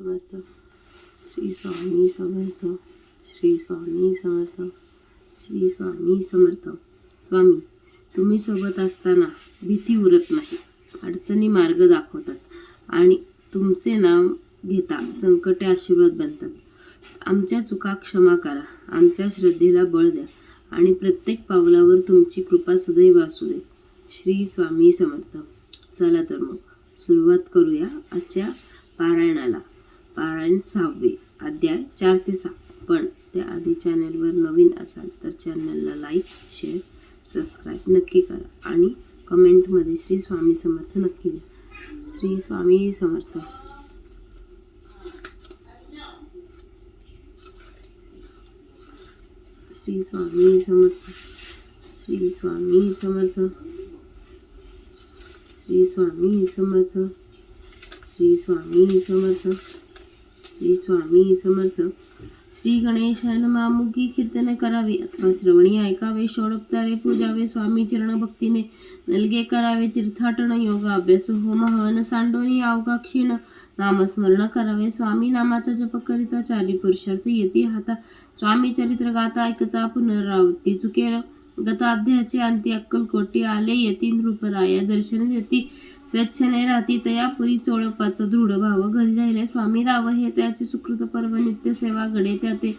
समर्थ। श्री स्वामी समर्थ श्री स्वामी समर्थ श्री स्वामी समर्थ। स्वामी तुम्ही सोबत असताना भीती उरत नाही अडचणी मार्ग दाखवतात आणि तुमचे नाव घेता संकटे आशीर्वाद बनतात. आमच्या चुका क्षमा करा आमच्या श्रद्धेला बळ द्या आणि प्रत्येक पावलावर तुमची कृपा सदैव असू दे. श्री स्वामी समर्थ. चला तर मग सुरुवात करूया आजच्या पारायणाला. पारायण सहावे अध्याय चार ते सहा. पण त्या आधी चॅनलवर नवीन असाल तर चॅनलला लाईक शेअर सबस्क्राईब नक्की करा. आणि कमेंटमध्ये श्री स्वामी समर्थ नक्की लिहा. श्री स्वामी समर्थ. श्री स्वामी समर्थ. श्री स्वामी समर्थ. श्री स्वामी समर्थ. श्री स्वामी समर्थ. श्री स्वामी समर्थ. श्री गणेशाय मुखी कीर्तन करावे. अथवा श्रवणी ऐकावे. षोडोपचारे पूजावे. स्वामी चरण भक्तीने नलगे करावे. तीर्थाटन योग अभ्यास होम हवन सांडोनी अवकाक्षीण नामस्मरण करावे. स्वामी नामाचा जप करिता चारी पुरुषार्थ येती हाता. स्वामी चरित्र गाता ऐकता पुनरावृत्ती चुकेल. गताध्याचे अंती अक्कलकोटी आले येती. नृपराया दर्शन देती. स्वेच्छने राहती तया पुरी चोळपाचं दृढ भाव घरी राहिले. स्वामी राव हे त्याचे सुकृत पर्व नित्य सेवा घडे. त्या ते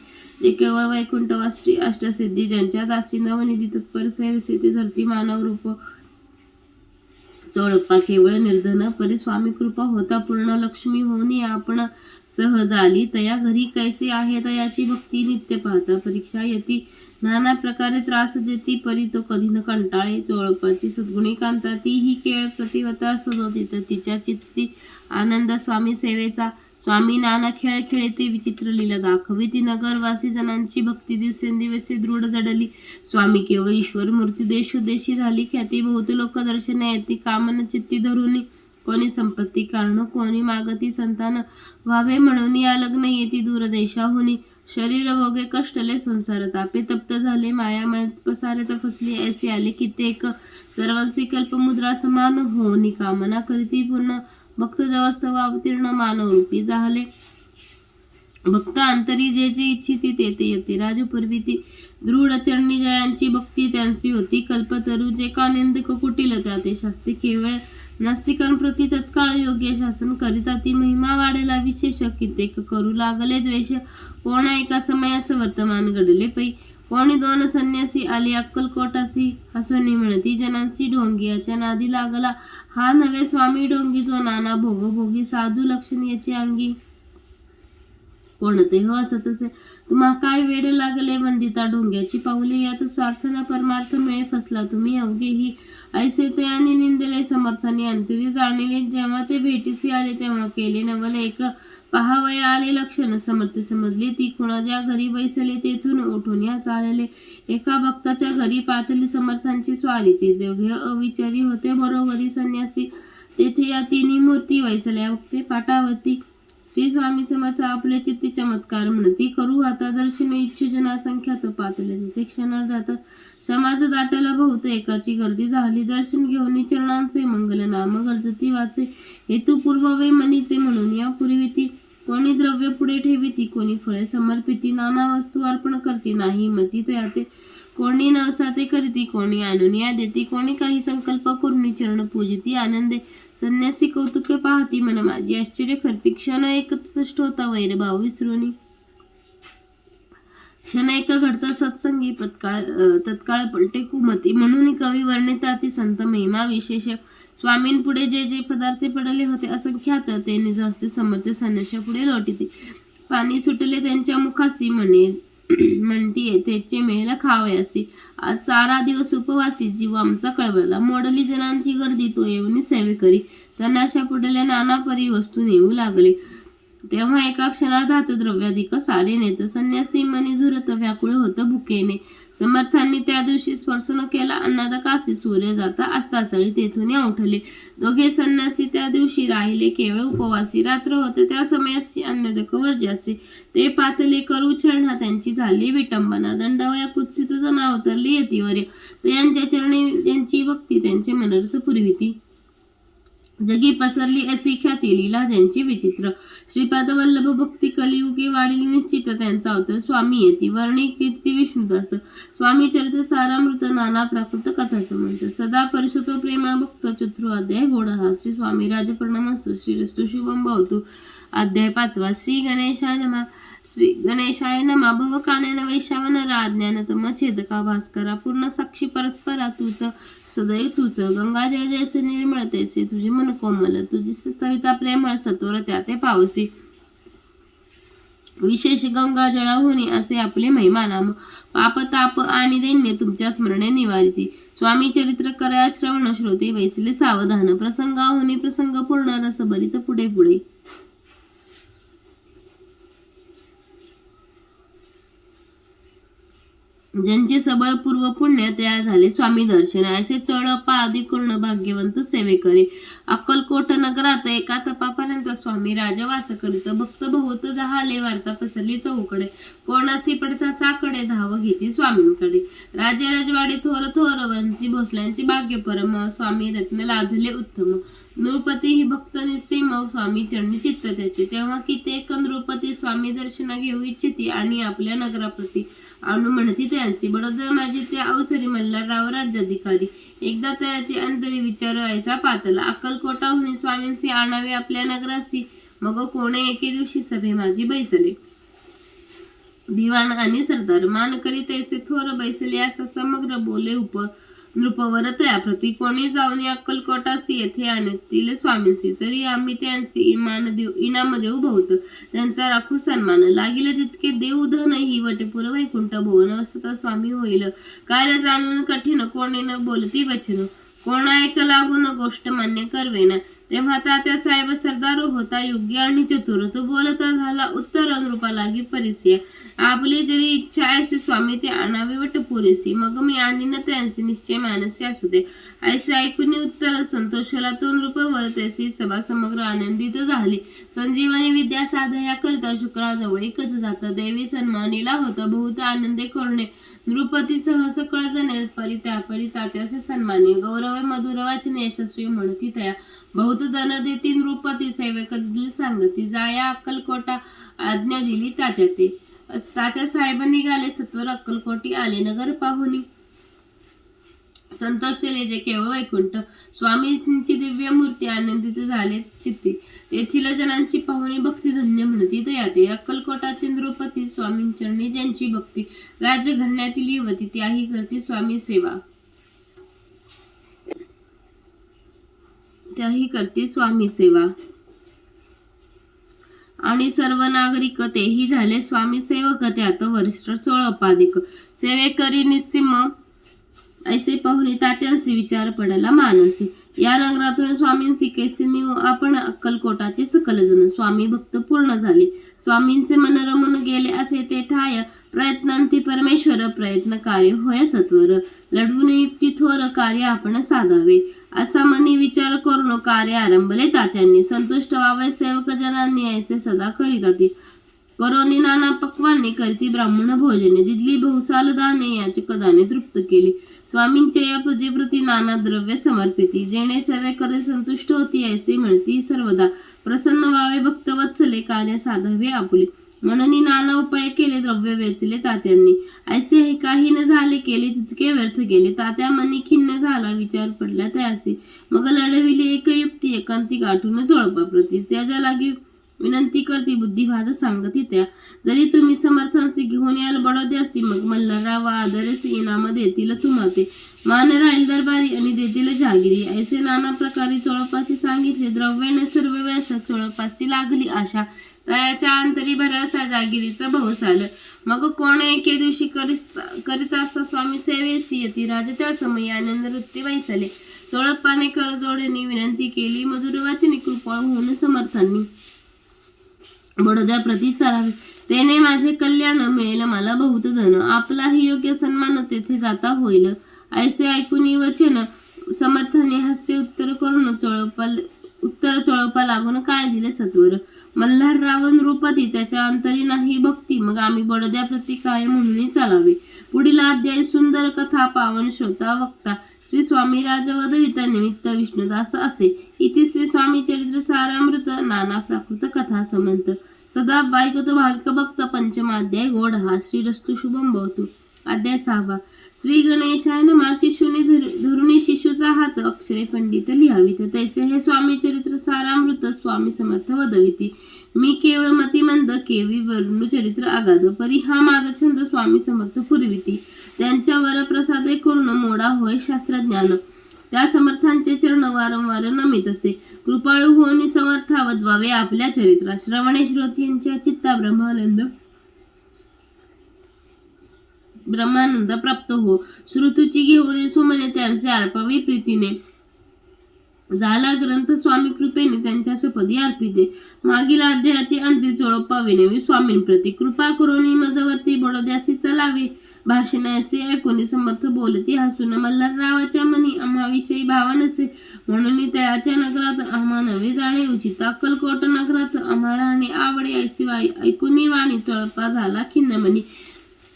जे केवळ वैकुंठवाष्टी अष्टसिद्धी ज्यांच्या दासी नवनिधी तत्पर सेवेसी धरती मानव रूप. चोळप्पा केवळ निर्धन परी स्वामी कृपा होता पूर्ण लक्ष्मी होऊन आपण सहज आली. तया घरी कैसे आहे? तयाची भक्ती नित्य पाहता परीक्षा येती. नाना प्रकारे त्रास देती परी तो कधी न कंटाळे चोळपाची सद्गुणी कांता ती ही केळ प्रतिवता सजवती तर तिच्या चित्ती आनंद स्वामी सेवेचा. स्वामी नाना खेळ खेळती विचित्र लीला दाखवी ती नगरवासी जणांची भक्ती दिवसेंदिवसे दृढ जडली. स्वामी केवळ ईश्वर मूर्ती देशोदेशी झाली ख्याती बहुत लोक दर्शन येती कामन चित्ती धरून. कोणी संपत्ती कारण कोणी मागती संतान. व्हावे म्हणून या लग्न येती दूरदेशाहुनी. शरीर भोगे कष्टले संसार तापे तप्त झाले मायामय पसारे फसली ऐसे आले कित्येक सर्वांसी कल्पमुद्रा समान हो निकामना करीती पूर्ण भक्त जवस्तव अवतीर्ण मानव रूपी झाले. भक्त अंतरी जे जे इच्छिती ते ते येते. राजपूर्वी ती दृढ चरणी जयांची भक्ती त्यांची होती. कल्पतरू जे कानिंद कुटील त्या ते शास्त्री केवळ नास्तिकांप्रती तत्काळ योग्य शासन करिता ती महिमा वाढेला विशेष कित्येक करू लागले. द्वेष कोणा एका समयास वर्तमान घडले पै. कोणी दोन संन्यासी आली अक्कलकोटासी हसुनी म्हणती जनांची ढोंगी. याच्या नादी लागला. हा नवे स्वामी ढोंगी जो नाना भोगोभोगी साधू लक्षण याची अंगी. कोणतंही हो असतसे तुम्हा काय वेळ लागले वंदिता ढोंग्याची पाऊले यात स्वार्थना परमार्थ मिळे फसला तुम्ही. अवघे ही ऐसे ते आणि निंदले समर्थाने. अंतरी जाणले जेव्हा ते भेटीसी आले तेव्हा केले नवल एक. पहावया आले लक्षण समर्थ समजले. ती कुणाच्या घरी बैसले तेथून उठून या चालले. एका भक्ताच्या घरी पातळी समर्थांची स्वारी. ते दोघे अविचारी होते बरोबरी संन्यासी. तेथे या तिन्ही मूर्ती वैसल्या भक्ते पाटावरती श्री स्वामी समर्थ आपले चित्ती चमत्कार म्हणती करू आता दर्शन इच्छु संख्यात पातले तिथे क्षणार्धात समाज दाटाला बहुत एकाची गर्दी झाली. दर्शन घेऊन चरणांचे मंगल नाम गरजती वाचे. हेतू पूर्ववे मनीचे म्हणून या पूर्वी ती कोणी द्रव्य पुढे ठेविती कोणी फळे समर्पिती. नाना वस्तू अर्पण करती नाही मती तयाते. कोणी नवसाते करीती कोणी आणून या देती कोणी काही संकल्प करून चरण पूजिती आनंदे संन्यासी कौतुके पाहती मन माझी आश्चर्य खर्ची क्षण एक स्पष्ट होता वैरभाव विसरूनी. क्षण एक घडता सत्संगी पत्काळ तत्काळ पलटे कुमती म्हणून कवी वर्णिता ती संत महिमा विशेष. स्वामींपुढे जे जे पदार्थ पडले होते असंख्यात ते निज हस्ते समर्थ संन्याशा पुढे लोटीते. पाणी सुटले त्यांच्या मुखासी म्हणे म्हणतीये त्याचे मेल खावयासी आज सारा दिवस उपवासी जीव आमचा कळवला. मोडली जनांची गर्दी तो येऊन सेवे करी. संन्याशा पुढल्या नाना परी वस्तू नेऊ लागले. तेव्हा एका क्षणात धातद्रव्याधिक सारे नेत संन्यासी मनी झुरत व्याकुळ होत भुकेने. समर्थांनी त्या दिवशी स्पर्श न केला अन्नादा कासी सूर्य जाता अस्ताचळी तेथून उठले. दोघे संन्यासी त्या दिवशी राहिले केवळ उपवासी. रात्र होते त्या समयासी अन्नदक वर्जासी ते पातले करू छळणा त्यांची झाली विटंबना. दंडवया कुत्सित जना उतरली यतीवर्य यांच्या चरणी त्यांची भक्ती त्यांचे मनर्थ पुरविती. जगी पसरली अशी ख्याती लीला ज्यांची विचित्र. श्रीपाद वल्लभ भक्ती कलियुगी वाढील निश्चित त्यांचा अवतर स्वामी येती. वर्णी कीर्ती विष्णुदास. स्वामी चरित्र सारामृत नाना प्राकृत कथा समंत सदा परिशुतो प्रेमा भक्त चतुर अध्याय गोड हा. श्री स्वामी राजप्रणाम असतो. श्री रस्तु शुभम भवतु. अध्याय पाचवा. श्री गणेशा नमा. श्री गणेशाय नमा. भव कानेन वैशावन राज्ञान तम छेदका भास्करा पूर्ण साक्षी परस्परा तुझ. सदैव तुझ. गंगाजळ जैसे निर्मळ तैसे तुझे मन कोमल. तुझी सविता प्रेमळ सतोर त्या ते पावसी. विशेष गंगा जळाहुनी असे आपले महिमा नाम. पाप ताप आणि दैन्य तुमच्या स्मरणे निवारिती. स्वामी चरित्र करया श्रवण श्रोते वैसले सावधान. प्रसंगाहुनी प्रसंग पूर्ण रस भरित पुढे पुढे. ज्यांचे सबळ पूर्व पुण्य तयार झाले स्वामी दर्शन असे चळपा आदी भाग्यवंत सेवे करे अक्कलकोट नगरात एका तपापर्यंत स्वामी राजवास करीत भक्त बहुत झाले वार्ता पसरली चौकडे. कोणासी पडता साकडे धाव घेती स्वामींकडे. राजे रजवाडी थोर थोर वंती भोसल्यांची भाग्य परम स्वामी रत्न लाधले उत्तम. नृपती ही भक्त निस्सीम स्वामी चरणी चित्त त्याचे तेव्हा कित्येक नृपती स्वामी दर्शन घेऊ इच्छिती आणि आपल्या नगराप्रती आणू म्हणती त्यांची. बडोदर माझी त्या अवसरी मल्हारराव राज्याधिकारी. एकदा त्याचे अंतरी विचार ऐसा पातला. अक्कलकोटाहून स्वामींशी आणावे आपल्या नगरासी. मग कोणे एके दिवशी सभे माझी बैसले. दिवाण आणि सरदार. मान करीत ऐसे थोर बैसले असा समग्र बोले उप नृपवर प्रती कोणी जाऊन या अक्कलकोटासी येथे आणतील स्वामींशी तरी आम्ही त्यांची इमान देऊ इनाम देऊ बहुत त्यांचा राखू सन्मान. लागिल तितके देऊ धन ही वटेपुर वैकुंठ भुवन असता स्वामी होईल. कार्य जाणून कठीण कोणी न बोलती वचन कोण ऐक लागून गोष्ट मान्य करवेना. तेव्हा तात्या साहेब सरदार होता योग्य आणि चतुर. तो बोलता झाला उत्तर अनुरूपा लागी परिसी आपली जरी इच्छा ऐसे स्वामी ते आणावी वट पुरेसी मग मी आणीन त्यांचे निश्चय मानसी असू दे. ऐसे ऐकून उत्तर संतोषाला संतोषला तो नृपवर तैसी सभा समग्र आनंदित झाली. संजीवनी विद्या साधया करता शुक्राजवळ एकच जात. देवी सन्मानीला होता बहुत आनंदे करणे. नृपती सह सकळ जने परी त्या परी तात्याचे सन्मानी. गौरव मधुर वाचने यशस्वी म्हणती तया. बहुत धन देती नृपती सेवक दिली सांगती. जाया अक्कलकोटा आज्ञा दिली तात्या ते तात्या साहेब निघाले सत्वर अक्कलकोटी आले नगर पाहुनी संतोष केले जे केवळ वैकुंठ स्वामींची दिव्य मूर्ती आनंदित झाले चित्ती. तेथील जनांची पाहुणी भक्ती धन्य म्हणती दयाते. अक्कलकोटा नृपती स्वामींचरणी ज्यांची भक्ती राज्य घडण्यातील युवती त्याही करते स्वामी सेवा. त्याही करते स्वामी सेवा. आणि सर्व नागरिक तेही झाले स्वामी सेवक त्यात वरिष्ठ चोळ उपाधिक सेवेकरी निस्सिम ऐसे पाहुणे तात्यांशी विचार पडला मानसी. या नगरातून स्वामींशी कैसे निव आपण अक्कलकोटाचे सकल जण स्वामी भक्त पूर्ण झाले. स्वामींचे मनरमून गेले असे ते ठाय प्रयत्नांती परमेश्वर प्रयत्न कार्य होय सत्वर. लढवून युक्ती थोर कार्य आपण साधावे. असा मनी विचार करून कार्य आरंभले तात्यांनी संतुष्ट व्हावे सेवक जनांनी ऐसे सदा करीत करोनी नाना पक्वाने करती ब्राह्मण भोजने. दिदली बहुसाल दाने याचे कदाने तृप्त केली. स्वामींच्या या पूजेप्रती नाना द्रव्य समर्पिती. जेणे सर्व करे संतुष्ट होती ऐसे म्हणती सर्वदा. प्रसन्न व्हावे भक्तवत्सले कार्य साधावे आपुले. म्हणून नाना उपाय केले द्रव्य वेचले तात्यांनी. ऐसे हे काही न झाले केले तितके व्यर्थ गेले. तात्या मनी खिन्न झाला विचार पडला त्यासी. मग लढविली एक युक्ती एकांती गाठून झोळपा प्रती त्याच्या लागी विनंती करती बुद्धिवाद सांगती त्या जरी तुम्ही समर्थांशी घेऊन याल बडोद्यासी मग मल्हारराव आदरसी इनाम देतील तुम्हा मान राहील दरबारी आणि देतील जागिरी ऐसे नाना प्रकारे चोळपाशी सांगितले द्रव्याने सर्व वेळात चोळपाशी लागली आशा. तयाच्या अंतरी भरासा जागिरीचं बहुस आलं मग कोण एके दिवशी करीत असता स्वामी सेवेसी येती? राजा त्या समयी आनंद नृत्य वैसले. चोळप्पाने करजोडीने विनंती केली मधुरवाचनी कृपळ होऊन समर्थांनी. बडोद्या प्रती चालावे. तेने माझे कल्याण मिळेल मला बहुत धन. आपलाही योग्य सन्मान तेथे जाता होईल. ऐसे ऐकून वचन समर्थाने हास्य उत्तर करून चोळपाल उत्तर चळपा लागून काय दिले सत्वर? मल्हार रावण नृपती त्याच्या अंतरी नाही भक्ती. मग आम्ही बडोद्या प्रती काय म्हणून चालावे. पुढील अध्याय सुंदर कथा पावन श्रोता वक्ता. श्री स्वामी राजवदविता निमित्त विष्णुदास असे. इथे श्री स्वामी चरित्र सारामृत नाना प्राकृत कथा समंत. सदा बायकतो भाविक भक्त पंचमाध्याय गोड. हा श्रीरस्तु शुभम भवतु. अध्याय सहावा. श्री गणेशाय नमा. शिशुने धर- धरुणी शिशूचा हात अक्षरे पंडित लिहावीत. तैसे हे स्वामी चरित्र सारामृत स्वामी समर्थ वदविती. मी केवळ मतिमंद केवी वरुण चरित्र आगाध परी हा माझा छंद स्वामी समर्थ पुरविती. त्यांच्यावर प्रसादे करून मोडा होय शास्त्रज्ञान. त्या समर्थांचे चरण वारंवार नमित असे. कृपाळू होऊन समर्थावत व्हावे आपल्या चरित्रा श्रवणे श्रोतींच्या चित्ता ब्रह्मानंद ब्रह्मानंद प्राप्त हो. श्रुतूची घेऊन सुमने त्यांचे अर्पावी प्रीतीने. झाला ग्रंथ स्वामी कृपेने त्यांच्या शपथी अर्पिते. मागील अध्यायाची अंतिम चोळप पाविनेवी स्वामींप्रती. कृपा करून मजवरती बडोद्यासी चलावे. भाषणाचे ऐकून समर्थ बोलती. हसून मल्हाररावाच्या मनी आम्हाविषयी भाव नसे म्हणून तयाच्या नगरात आम्हा नवे जाणे उचित अक्कलकोट नगरात आम्हा राहणे आवडे शिवाय ऐकून वाणी चळपा झाला खिन्न म्हणी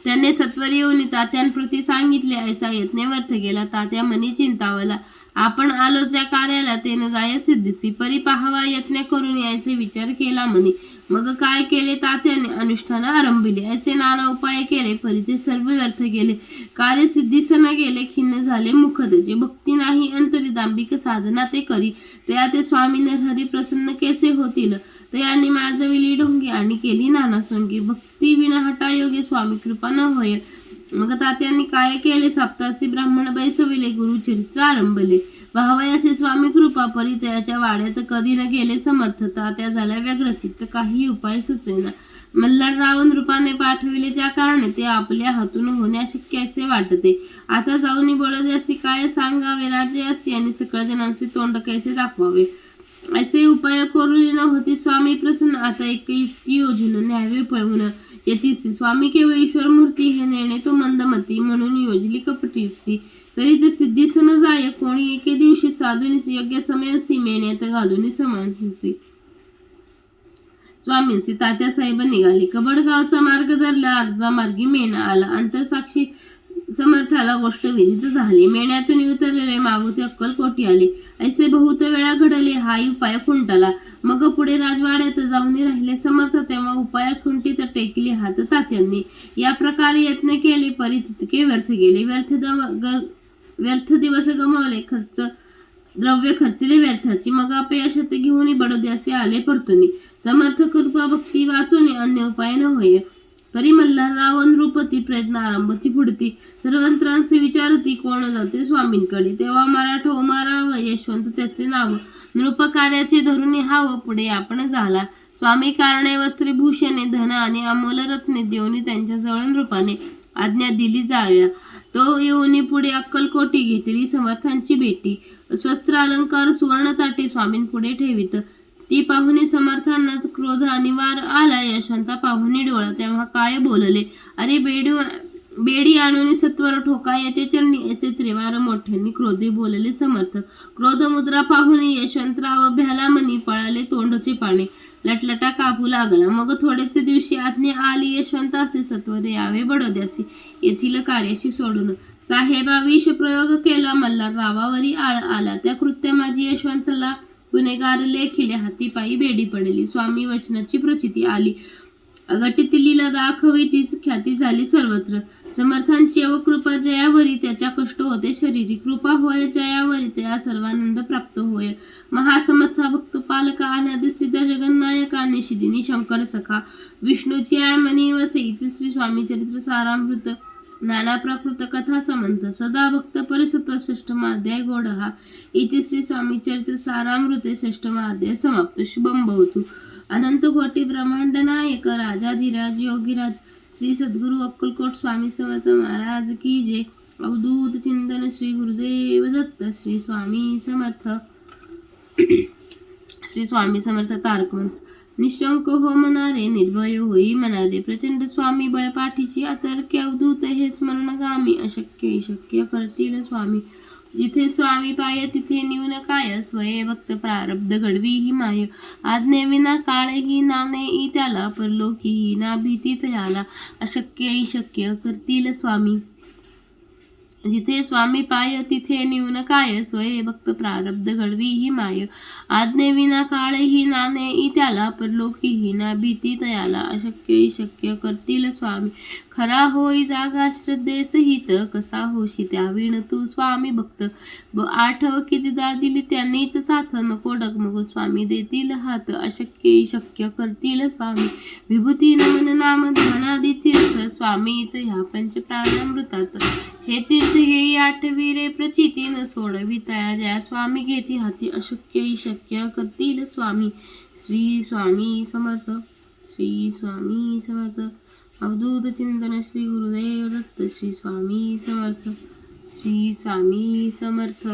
त्याने सत्वर येऊन तात्यांप्रती सांगितले ऐसा यत्ने व्यर्थ गेला. तात्या मनी चिंतावला. आपण आलो त्या कार्याला तेने जाय सिद्धिसी. परी पाहावा यत्न करून यायचे विचार केला म्हणे मग काय केले तात्याने? अनुष्ठान आरंभिले. असे नाना उपाय केले. परी ते सर्व व्यर्थ गेले. कार्य सिद्धीस गेले. खिन्न झाले मुखद. जे भक्ती नाही अंतरी दांबिक साधना ते करी. त्या ते स्वामी हरी प्रसन्न केसे होतील? तयाने माजविली ढोंगी आणि केली नाना सोंगी. भक्ती विना हटा योगे स्वामी कृपा न होय. मग तात्यांनी काय केले? सप्तासी ब्राह्मण बैसविले. गुरुचरित्र आरंभले. भावयासी स्वामी कृपा परी त्याच्या वाड्यात कधी न गेले समर्थता त्या झाल्या व्यग्रचित्त. काही उपाय सुचेना. मल्हार रावण रूपाने पाठविले ज्या कारणे ते आपल्या हातून होणे शक्य असे वाटते. आता जाऊन असे काय सांगावे? राजे असे आणि सकळ जणांचे तोंड कैसे दाखवावे? असे उपाय करून होते. स्वामी प्रसन्न. आता एक युक्ती योजना न्यावे पळवून येतीस. स्वामी केवळ ईश्वर मूर्ती हे नेणे तो मंदमती म्हणून योजली कपटी युक्ती. तरी ते सिद्धी समजाय कोणी एके दिवशी साधून योग्य समयांसी मेण्यात घालून समानसी स्वामींसी तात्या साहेब निघाले. कबडगावचा मार्ग धरला. अर्धा मार्गी मेणा आला. अंतरसाक्षी समर्थाला गोष्ट विदित झाली. मेण्यातून उतरलेले मागुते अक्कलकोटी आले. ऐसे बहुत वेळा घडले हा उपाय खुंटला. मग पुढे राजवाड्यात जाऊन राहिले समर्थ तेव्हा उपाय खुंटीत टेकली हात तात्यांनी. या प्रकारे यत्न केले परी तितके व्यर्थ गेले. व्यर्थ दम- ग- व्यर्थ दिवस गमावले खर्च द्रव्य खर्चले व्यर्थाची. मग अपयश ते घेऊन बडोद्याचे आले परतुनी. समर्थ कृपा भक्ती वाचून अन्य उपाय न होय. तरी मल्हार रावण रूपती प्रयत्न आरंभती पुढती. सर्वंत्रांचे विचारती कोण जाते? स्वामींकडे. तेव्हा मराठो मारा व यशवंत त्याचे नाव नृपकार्याचे धरून हाव पुढे आपण झाला. स्वामी कारणे वस्त्रभूषणे धन आणि अमोलरत्ने देऊन त्यांच्या जवळ नृपाने आज्ञा दिली जाव्या. तो येऊन पुढे अक्कलकोटी घेतली समर्थांची भेटी. स्वस्त्र अलंकार सुवर्णताटे स्वामींपुढे ठेवित. ती पाहुणे समर्थांना क्रोध आणि वार आला. यशवंता पाहुणे डोळा तेव्हा काय बोलले? अरे बेडू बेडी आणून सत्वर ठोका याचे चरणी असे त्रिवार मोठ्यांनी क्रोधी बोलले समर्थ. क्रोध मुद्रा पाहुणी यशवंतराव भ्याला मनी पळाले तोंडचे पाणी. लटलटा कापू लागला. मग थोडेच दिवशी आज्ञा आली यशवंत असे सत्वर यावे बडोद्यासी. येथील कार्याशी सोडून. साहेबा विष प्रयोग केला. मल्हाररावावरी आळ आला. त्या कृत्य माझी यशवंतला गुन्हेगार लेखिले हातीपायी बेडी पडली. स्वामी वचनाची प्रचिती आली. अघटित दाखवी तीच ख्याती झाली सर्वत्र. समर्थांची व कृपा जयावरी त्याच्या कष्ट होते. शरीरी कृपा होय जयावरी त्या सर्वानंद प्राप्त होय. महासमर्थ भक्त पालक अनादि सिद्ध जगन्नायक आणि शिदिनी शंकर सखा. विष्णूची आय मनी वसे श्री स्वामी चरित्र सारामृत नाना प्राकृत कथा समंत सदा भक्त परिसुत षष्टमाध्याय गोड हा इथे श्री स्वामी चरित्र सारामृते षष्टमाध्याय समाप्त. शुभम भवतु. अनंत कोटी ब्रह्मांड नायक राजाधिराज योगीराज श्री सद्गुरु अक्कलकोट स्वामी समर्थ महाराज की जय. अवधूत चिंतन श्री गुरुदेव दत्त श्री स्वामी समर्थ. श्री स्वामी समर्थ तारकमंत्र. निशंक हो म्हणारे निर्भय होई म्हणाले प्रचंड स्वामी बळ पाठीशी अतर्क्य अवधूत हे स्मरण गामी अशक्य शक्य करतील स्वामी. जिथे स्वामी पाय तिथे न्यून काय स्वये भक्त प्रारब्ध घडवी ही माय. आज्ञेविना काळही नाणे इ त्याला परलोकी ही ना भीती तयाला. अशक्य शक्य करतील स्वामी. जिथे स्वामी पाय तिथे न्यून काय? स्वय भक्त प्रारब्ध घडवी ही माय. आज्ञेविना काळही नाणे इ त्याला परलोकीही ना भीती तयाला अशक्य शक्य करतील स्वामी. खरा होई जागा श्रद्धे सहित कसा होशी त्या विण तू स्वामी भक्त. आठव कितीदा दिली त्यांनीच साथ नको डगमग स्वामी देतील हात. अशक्य शक्य करतील स्वामी. विभूती नमन नाम ध्यानादी तीर्थ स्वामीच ह्या पंच प्राणामृतात हे तीर्थ हे आठवी रे प्रचितीन सोडवी तया जया स्वामी घेती हाती अशक्य शक्य करतील स्वामी. श्री स्वामी समर्थ श्री स्वामी समर्थ. अवधूत चिंतन श्री गुरुदेव दत्त श्री स्वामी समर्थ श्री स्वामी समर्थ.